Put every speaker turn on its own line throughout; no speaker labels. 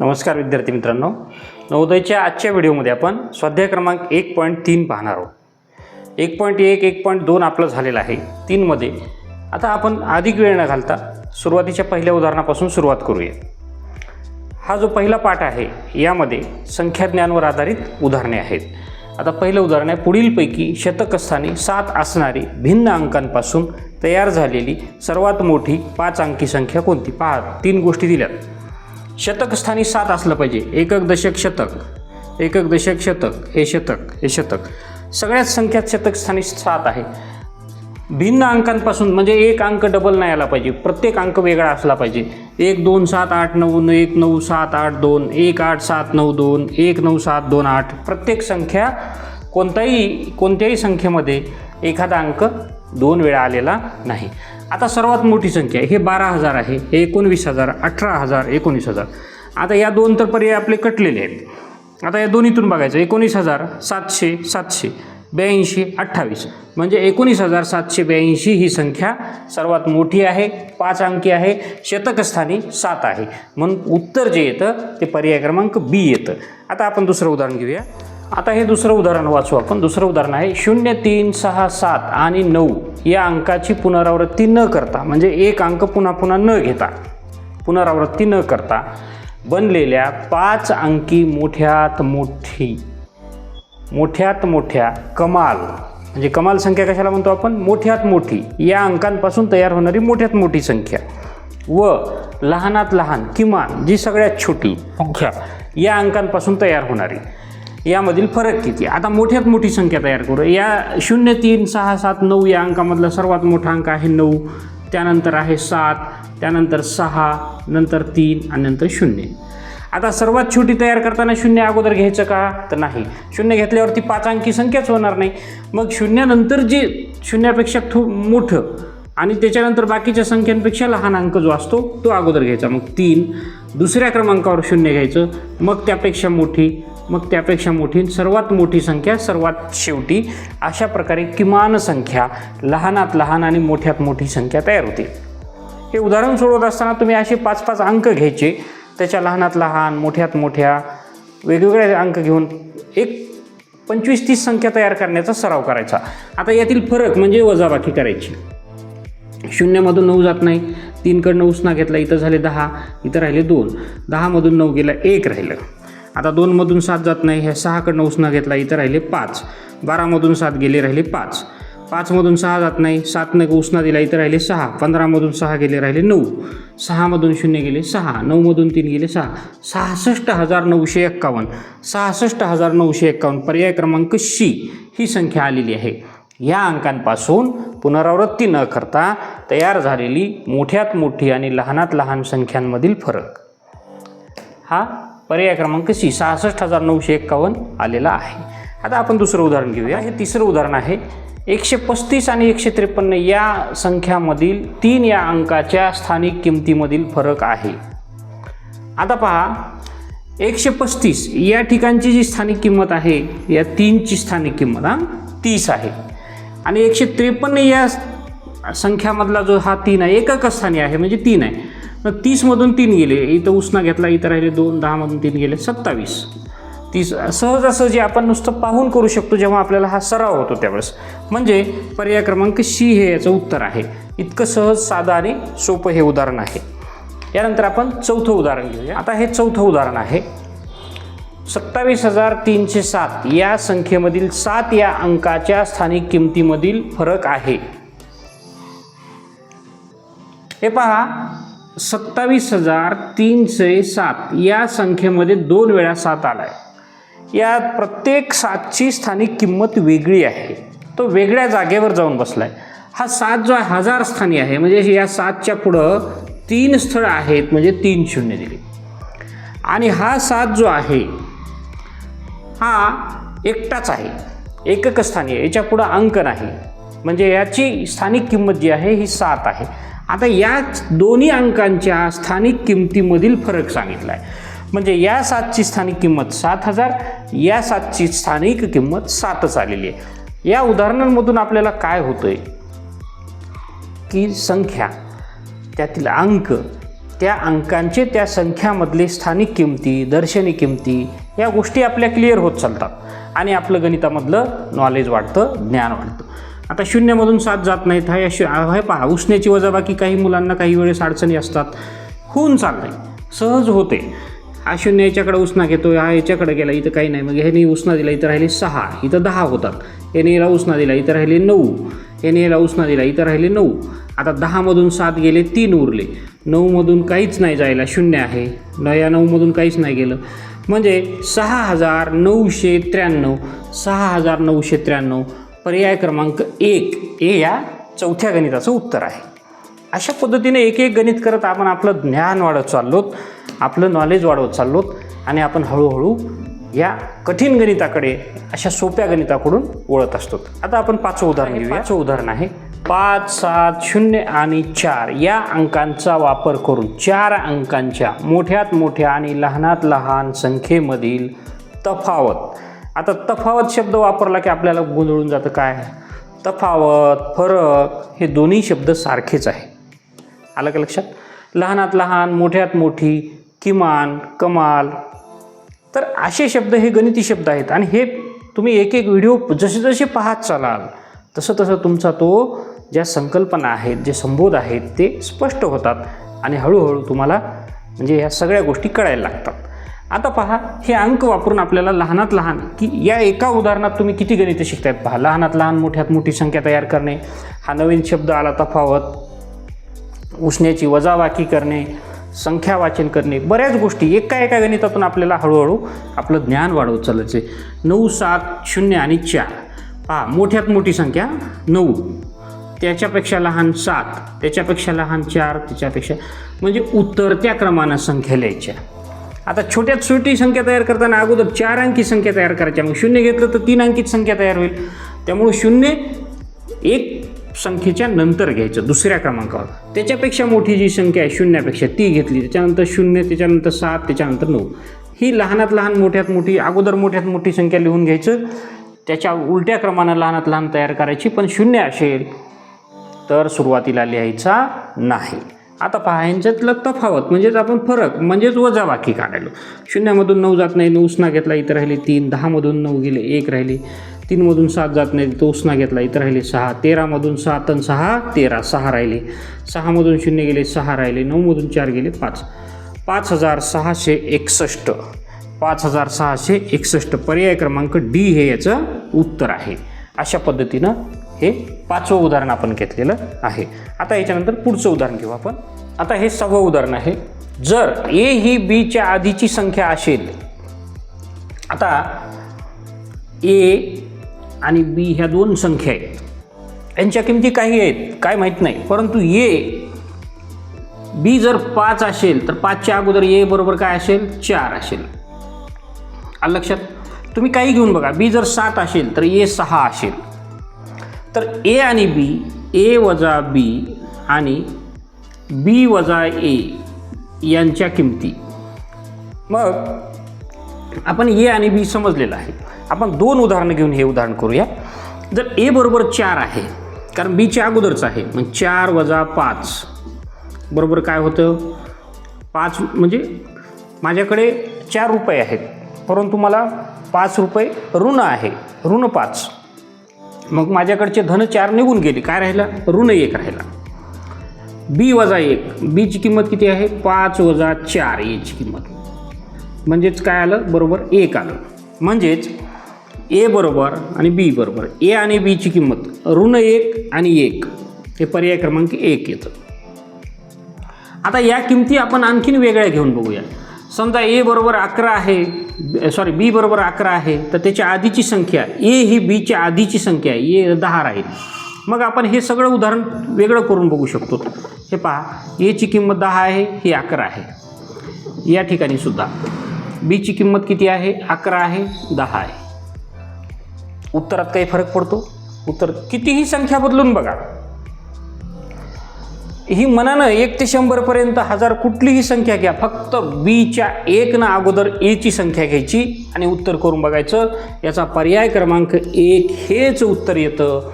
नमस्कार विद्यार्थी मित्रांनो. नवोदयच्या आजच्या व्हिडिओमध्ये आपण स्वाध्याय क्रमांक एक पॉईंट तीन पाहणार आहोत. एक पॉईंट एक एक पॉईंट दोन आपलं झालेलं आहे. तीनमध्ये आता आपण अधिक वेळ न घालता सुरुवातीच्या पहिल्या उदाहरणापासून सुरुवात करूया. हा जो पहिला पाठ आहे यामध्ये संख्याज्ञानवर आधारित उदाहरणे आहेत. आता पहिलं उदाहरण आहे पुढीलपैकी शतकस्थानी सात असणारी भिन्न अंकांपासून तयार झालेली सर्वात मोठी पाच अंकी संख्या कोणती? पहा तीन गोष्टी दिल्यात. शतकस्थानी सात असलं पाहिजे. एकक दशक शतक. एकक दशक शतक. हे शतक हे शतक. सगळ्याच संख्यात शतकस्थानी सात आहे. भिन्न अंकांपासून म्हणजे एक अंक डबल नाही आला पाहिजे. प्रत्येक अंक वेगळा असला पाहिजे. एक दोन सात आठ नऊ एक नऊ सात आठ दोन एक आठ सात नऊ दोन एक नऊ सात दोन आठ. प्रत्येक संख्या कोणताही कोणत्याही संख्येमध्ये एखादा अंक दोन वेळा आलेला नाही. आता सर्वात मोठी संख्या हे बारा हजार आहे हे एकोणवीस हजार अठरा हजार एकोणीस हजार. आता या दोन तर पर्याय आपले कटलेले आहेत. आता या दोन्हीतून बघायचं एकोणीस हजार सातशे सातशे ब्याऐंशी अठ्ठावीस. म्हणजे एकोणीस हजार सातशे ब्याऐंशी ही संख्या सर्वात मोठी आहे पाच अंकी आहे शतकस्थानी सात आहे. म्हणून उत्तर जे येतं ते पर्याय क्रमांक बी येतं. आता आपण दुसरं उदाहरण घेऊया. आता हे दुसरं उदाहरण वाचू आपण. दुसरं उदाहरण आहे शून्य तीन सहा सात आणि नऊ या अंकाची पुनरावृत्ती न करता म्हणजे एक अंक पुन्हा पुन्हा न घेता पुनरावृत्ती न करता बनलेल्या पाच अंकी मोठ्यात मोठी मोठ्यात मोठ्या कमाल म्हणजे कमाल संख्या कशाला म्हणतो आपण? मोठ्यात मोठी. या अंकांपासून तयार होणारी मोठ्यात मोठी संख्या. व लहानात लहान किमान जी सगळ्यात छोटी संख्या या अंकांपासून तयार होणारी. यामधील फरक किती आता मोठ्यात मोठी संख्या तयार करू. या शून्य तीन सहा सात नऊ या अंकामधला सर्वात मोठा अंक आहे नऊ. त्यानंतर आहे सात त्यानंतर सहा नंतर तीन आणि नंतर शून्य. आता सर्वात छोटी तयार करताना शून्य अगोदर घ्यायचं का? तर नाही. शून्य घेतल्यावरती पाच अंकी संख्याच होणार नाही. मग शून्यानंतर जे शून्यापेक्षा थो मोठं आणि त्याच्यानंतर बाकीच्या संख्यांपेक्षा लहान अंक जो असतो तो अगोदर घ्यायचा. मग तीन. दुसऱ्या क्रमांकावर शून्य घ्यायचं. मग त्यापेक्षा मोठी मग त्यापेक्षा मोठी सर्वात मोठी संख्या सर्वात शेवटी अशा प्रकारे किमान संख्या लहानात लहान आणि मोठ्यात मोठी संख्या तयार होते. हे उदाहरण सोडवत असताना तुम्ही असे पाच पाच अंक घ्यायचे त्याच्या लहानात लहान मोठ्यात मोठ्या वेगवेगळे अंक घेऊन एक पंचवीस तीस संख्या तयार करण्याचा सराव करायचा. आता यातील फरक म्हणजे वजाबाकी करायची. शून्यमधून नऊ जात नाही तीनकडनं उसना घेतला इथं झाले दहा इथं राहिले दोन. दहामधून नऊ गेला एक राहिलं. आता दोनमधून सात जात नाही ह्या सहाकडनं उसना घेतला इथं राहिले पाच. बारामधून सात गेले राहिले पाच. पाचमधून सहा जात नाही सातनं उसना दिला इथं राहिले सहा. पंधरामधून सहा गेले राहिले नऊ. सहामधून शून्य गेले सहा. नऊमधून तीन गेले सहा. सहासष्ट हजार नऊशे एक्कावन्न. सहासष्ट हजार नऊशे एक्कावन्न पर्याय क्रमांक शी ही संख्या आलेली आहे. या अंकांपासून पुनरावृत्ती न करता तयार झालेली मोठ्यात मोठी आणि लहानात लहान संख्यांमधील फरक. हा पर्याय क्रमांक सी सहासष्ट हजार नऊशे एक्कावन्न आलेला आहे. आता आपण दुसरं उदाहरण घेऊया. हे तिसरं उदाहरण आहे. एकशे पस्तीस आणि एकशे त्रेपन्न या संख्यामधील तीन या अंकाच्या स्थानिक किमतीमधील फरक आहे. आता पहा. एकशे पस्तीस या ठिकाणची जी स्थानिक किंमत आहे या तीनची स्थानिक किंमत हा तीस आहे. आणि एकशे त्रेपन्न या संख्यामधला जो हा तीन आहे एकक स्थानी आहे म्हणजे तीन आहे. मग तीसमधून तीन गेले. इथं उसना घेतला इथं राहिले दोन दहामधून तीन गेले सत्तावीस. तीस सहजासहजी आपण नुसतं पाहून करू शकतो जेव्हा आपल्याला हा सराव होतो त्यावेळेस. म्हणजे पर्याय क्रमांक शी हे याचं उत्तर आहे. इतकं सहज साधं आणि सोपं हे उदाहरण आहे. यानंतर आपण चौथं उदाहरण घेऊया. आता हे चौथं उदाहरण आहे. सत्तावीस हजार तीनशे सात. या संख्येमधील सात या अंकाच्या स्थानिक किमतीमधील फरक आहे. हे पहा. सत्तावीस हजार तीनशे सात. या संख्येमध्ये दोन वेळा सात आला आहे या प्रत्येक सातची स्थानिक किंमत वेगळी आहे. तो वेगळ्या जागेवर जाऊन बसला आहे हा सात जो आहे हजार स्थानी आहे. म्हणजे या सातच्या पुढं तीन स्थळं आहेत म्हणजे तीन शून्य दिली. आणि हा सात जो आहे हा एकटाच आहे. एकक स्थानी आहे. याच्या पुढं अंक नाही. म्हणजे याची स्थानिक किंमत जी आहे ही सात आहे. आता या दोन्ही अंकांच्या स्थानिक किमतीमधील फरक सांगितला आहे म्हणजे या सातची स्थानिक किंमत सात हजार या सातची स्थानिक किंमत सातच आलेली आहे. या उदाहरणांमधून आपल्याला काय होतंय? की संख्या त्यातील अंक त्या अंकांचे त्या संख्यामधले स्थानिक किमती दर्शनी किमती या गोष्टी आपल्या क्लिअर होत चालतात. आणि आपलं गणितामधलं नॉलेज वाढतं ज्ञान वाढतं. आता शून्यामधून सात जात नाहीत. हा या शू हे पहा उष्ण्याची वजाबाकी काही मुलांना काही वेळेस अडचणी असतात. होऊन चाललंय. सहज होते. हा शून्य याच्याकडे उसना घेतो हा याच्याकडे गेला इथं काही नाही. मग ह्याने उसना दिला इथं राहिले सहा. इथं दहा होतात. याने याला उसना दिला इथं राहिले नऊ. याने याला उसना दिला इथं राहिले नऊ. आता दहामधून सात गेले तीन उरले. नऊमधून काहीच नाही जायला शून्य आहे. न या नऊमधून काहीच नाही गेलं. म्हणजे सहा हजार नऊशे त्र्याण्णव सहा हजार नऊशे त्र्याण्णव पर्याय क्रमांक एक हे या चौथ्या गणिताचं उत्तर आहे. अशा पद्धतीने एक एक गणित करत आपण आपलं ज्ञान वाढत चाललोत आपलं नॉलेज वाढवत चाललोत आणि आपण हळूहळू या कठीण गणिताकडे अशा सोप्या गणिताकडून वळत असतो. आता आपण पाचवं उदाहरण घेऊया. पाचवं उदाहरण आहे. पाच सात शून्य आणि चार या अंकांचा वापर करून चार अंकांच्या मोठ्यात मोठ्या आणि लहानात लहान संख्येमधील तफावत आता तफावत शब्द वापरला की आपल्याला गोंधळून जातं काय? तफावत फरक हे दोन्ही शब्द सारखेच आहे. आलं का लक्षात? लहानात लहान मोठ्यात मोठी किमान कमाल. तर असे शब्द हे गणिती शब्द आहेत आणि हे तुम्ही एक एक व्हिडिओ जसे जसे पाहत चालाल तसं तसं तुमचा तो ज्या संकल्पना आहेत जे संबोध आहेत ते स्पष्ट होतात आणि हळूहळू तुम्हाला म्हणजे ह्या सगळ्या गोष्टी कळायला लागतात. आता पहा हे अंक वापरून आपल्याला लहानात लहान की या एका उदाहरणात तुम्ही किती गणितं शिकतायत? पहा लहानात लहान मोठ्यात मोठी संख्या तयार करणे हा नवीन शब्द आला तफावत उसण्याची वजाबाकी करणे संख्या वाचन करणे बऱ्याच गोष्टी एका एका गणितातून आपल्याला हळूहळू आपलं ज्ञान वाढवत चालायचं आहे नऊ सात शून्य आणि चार. पहा मोठ्यात मोठी संख्या नऊ. त्याच्यापेक्षा लहान सात त्याच्यापेक्षा लहान चार त्याच्यापेक्षा म्हणजे उतरत्या क्रमानं संख्या लिहायच्या. आता छोट्यात छोटी संख्या तयार करताना अगोदर चार अंकी संख्या तयार करायच्या मग शून्य घेतलं तर तीन अंकीत संख्या तयार होईल. त्यामुळे शून्य एक संख्येच्या नंतर घ्यायचं दुसऱ्या क्रमांकावर. त्याच्यापेक्षा मोठी जी संख्या आहे शून्यापेक्षा ती घेतली. त्याच्यानंतर शून्य त्याच्यानंतर सात त्याच्यानंतर नऊ. ही लहानात लहान मोठ्यात मोठी अगोदर मोठ्यात मोठी संख्या लिहून घ्यायचं. त्याच्या उलट्या क्रमानं लहानात लहान तयार करायची पण शून्य असेल तर सुरुवातीला लिहायचा नाही. आता पायांच्यातलं तफावत म्हणजेच आपण फरक म्हणजेच वजाबाकी काढायलो. शून्यामधून नऊ जात नाही नऊ उसना घेतला इथं राहिले तीन. दहामधून नऊ गेले एक राहिले. तीनमधून सात जात नाही तो उसना घेतला इथं राहिले सहा. तेरामधून सात आणि सहा तेरा. सहा राहिले. सहामधून शून्य गेले सहा राहिले. नऊमधून चार गेले पाच. पाच हजार सहाशे एकसष्ट. पाच हजार सहाशे एकसष्ट पर्याय क्रमांक डी हे याचं उत्तर आहे. अशा पद्धतीनं हे पाचवं उदाहरण आपण घेतलेलं आहे. आता याच्यानंतर पुढचं उदाहरण घेऊ आपण. आता हे सहावं उदाहरण आहे. जर ए ही बीच्या आधीची संख्या असेल आता ए आणि बी ह्या दोन संख्या आहेत. यांच्या किमती काही आहेत काय माहीत नाही. परंतु ए बी जर पाच असेल तर पाचच्या अगोदर ए बरोबर काय असेल? चार असेल. आलं लक्षात? तुम्ही काही घेऊन बघा. बी जर सात असेल तर ए सहा असेल. तर ए आणि बी ए वजा बी आणि बी वजा ए यांच्या किमती. मग आपण ए आणि बी समजलेलं आहे. आपण दोन उदाहरणं घेऊन हे उदाहरण करूया. जर ए बरोबर चार आहे कारण बीच्या अगोदरच आहे मग चार वजा पाच बरोबर काय होतं? पाच म्हणजे माझ्याकडे चार रुपये आहेत परंतु मला पाच रुपये ऋण आहे ऋण पाच. मग माझ्याकडचे धन चार निघून गेले. काय राहिलं? ऋण एक राहिला. बी वजा एक. बीची किंमत किती आहे? पाच वजा चार. याची किंमत. म्हणजेच काय आलं? बरोबर एक आलं. म्हणजेच ए बरोबर आणि बी बरोबर. ए आणि बीची किंमत. ऋण एक आणि एक. हे पर्याय क्रमांक एक येतं. आता या किमती आपण आणखीन वेगळ्या घेऊन बघूया. समजा ए बरोबर अकरा आहे सॉरी बी बरोबर अकरा आहे तर त्याच्या आधीची संख्या ए ही बीच्या आधीची संख्या आहे ए दहा राहील. मग आपण हे सगळं उदाहरण वेगळं करून बघू शकतो. हे पहा एची किंमत दहा आहे ही अकरा आहे. या ठिकाणी सुद्धा. बीची किंमत किती आहे? अकरा आहे दहा आहे. उत्तरात काही फरक पडतो? उत्तर कितीही संख्या बदलून बघा. ही मनानं एक ते शंभरपर्यंत हजार कुठलीही संख्या घ्या. फक्त बीच्या एक ना अगोदर एची संख्या घ्यायची आणि उत्तर करून बघायचं. याचा पर्याय क्रमांक एक हेच उत्तर येतं.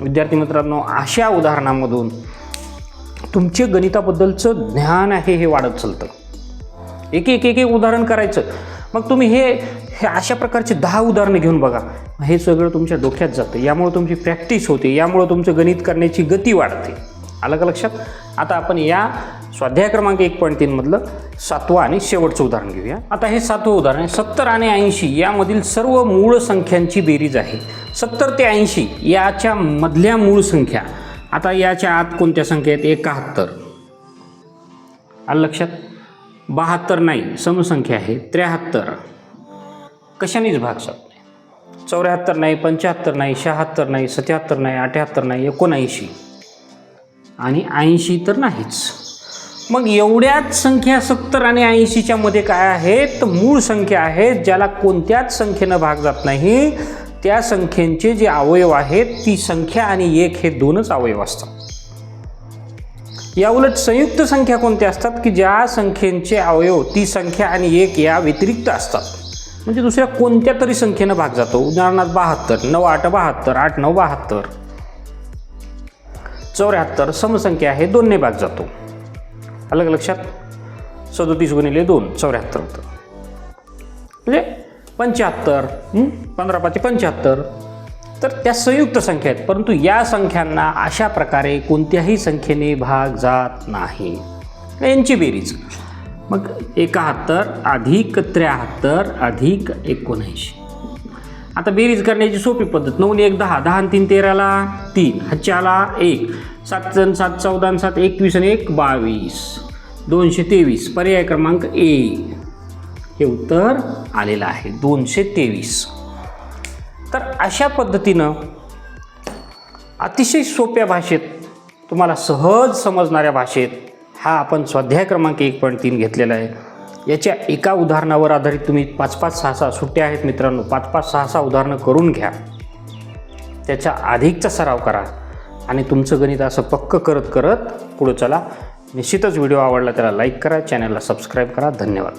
विद्यार्थी मित्रांनो अशा उदाहरणामधून तुमचे गणिताबद्दलचं ज्ञान आहे हे वाढत चालतं. एक एक एक एक उदाहरण करायचं. मग तुम्ही हे हे अशा प्रकारचे दहा उदाहरणं घेऊन बघा. हे सगळं तुमच्या डोक्यात जातं. यामुळं तुमची प्रॅक्टिस होते. यामुळं तुमचं गणित करण्याची गती वाढते. आलं का लक्षात. आता आपण या स्वाध्याय क्रमांक एक पॉईंट तीनमधलं सातवं आणि शेवटचं उदाहरण घेऊया. आता हे सातवं उदाहरण आहे. सत्तर आणि ऐंशी यामधील सर्व मूळ संख्यांची बेरीज आहे. सत्तर ते ऐंशी याच्या मधल्या मूळ संख्या. आता याच्या आत कोणत्या संख्या आहेत? एकाहत्तर. आलं लक्षात? बहात्तर नाही समसंख्या आहे. त्र्याहत्तर. कशानेच भाग शकत चौऱ्याहत्तर नाही पंच्याहत्तर नाही शहात्तर नाही सत्याहत्तर नाही अठ्याहत्तर नाही एकोणऐंशी. आणि ऐंशी तर नाहीच. मग एवढ्याच संख्या सत्तर आणि ऐंशीच्या मध्ये काय आहेत तर मूळ संख्या आहेत ज्याला कोणत्याच संख्येनं भाग जात नाही त्या संख्येचे जे अवयव आहेत ती संख्या आणि एक हे दोनच अवयव असतात. या उलट संयुक्त संख्या कोणत्या असतात? की ज्या संख्येचे अवयव ती संख्या आणि एक या व्यतिरिक्त असतात. म्हणजे दुसऱ्या कोणत्या तरी संख्येनं भाग जातो? उदाहरणार्थ बहात्तर नऊ आठ बहात्तर आठ नऊ बहात्तर. चौऱ्याहत्तर समसंख्या आहे दोनने भाग जातो. अलग लक्षात? सदोतीस गुणिले दोन चौऱ्याहत्तर होतं. म्हणजे पंच्याहत्तर पंधरा पाचशे पंच्याहत्तर. तर त्या संयुक्त संख्या आहेत परंतु या संख्यांना अशा प्रकारे कोणत्याही संख्येने भाग जात नाही. यांची बेरीज. मग एकाहत्तर अधिक त्र्याहत्तर अधिक एकोणऐंशी. आता बेरीज करण्याची सोपी पद्धत नऊ एक दहा दहा तीन तेराला तीन हच्च्याला एक. सात जण सात चौदा आणि सात एकवीस आणि एक बावीस. दोनशे तेवीस. पर्याय क्रमांक ए. हे उत्तर आलेलं आहे. दोनशे तेवीस. तर अशा पद्धतीनं अतिशय सोप्या भाषेत तुम्हाला सहज समजणाऱ्या भाषेत हा आपण स्वाध्याय क्रमांक एक पॉईंट तीन घेतलेला आहे. याच्या एका उदाहरणावर आधारित तुम्ही पाच पाच सहा सहा सुट्ट्या आहेत मित्रांनो. पाच पाच सहा सहा उदाहरणं करून घ्या. त्याचा अधिकचा सराव करा. आणि तुमचं गणित असं पक्क करत करत पुढं चला. निश्चितच व्हिडिओ आवडला त्याला लाईक करा चॅनलला सबस्क्राईब करा. धन्यवाद.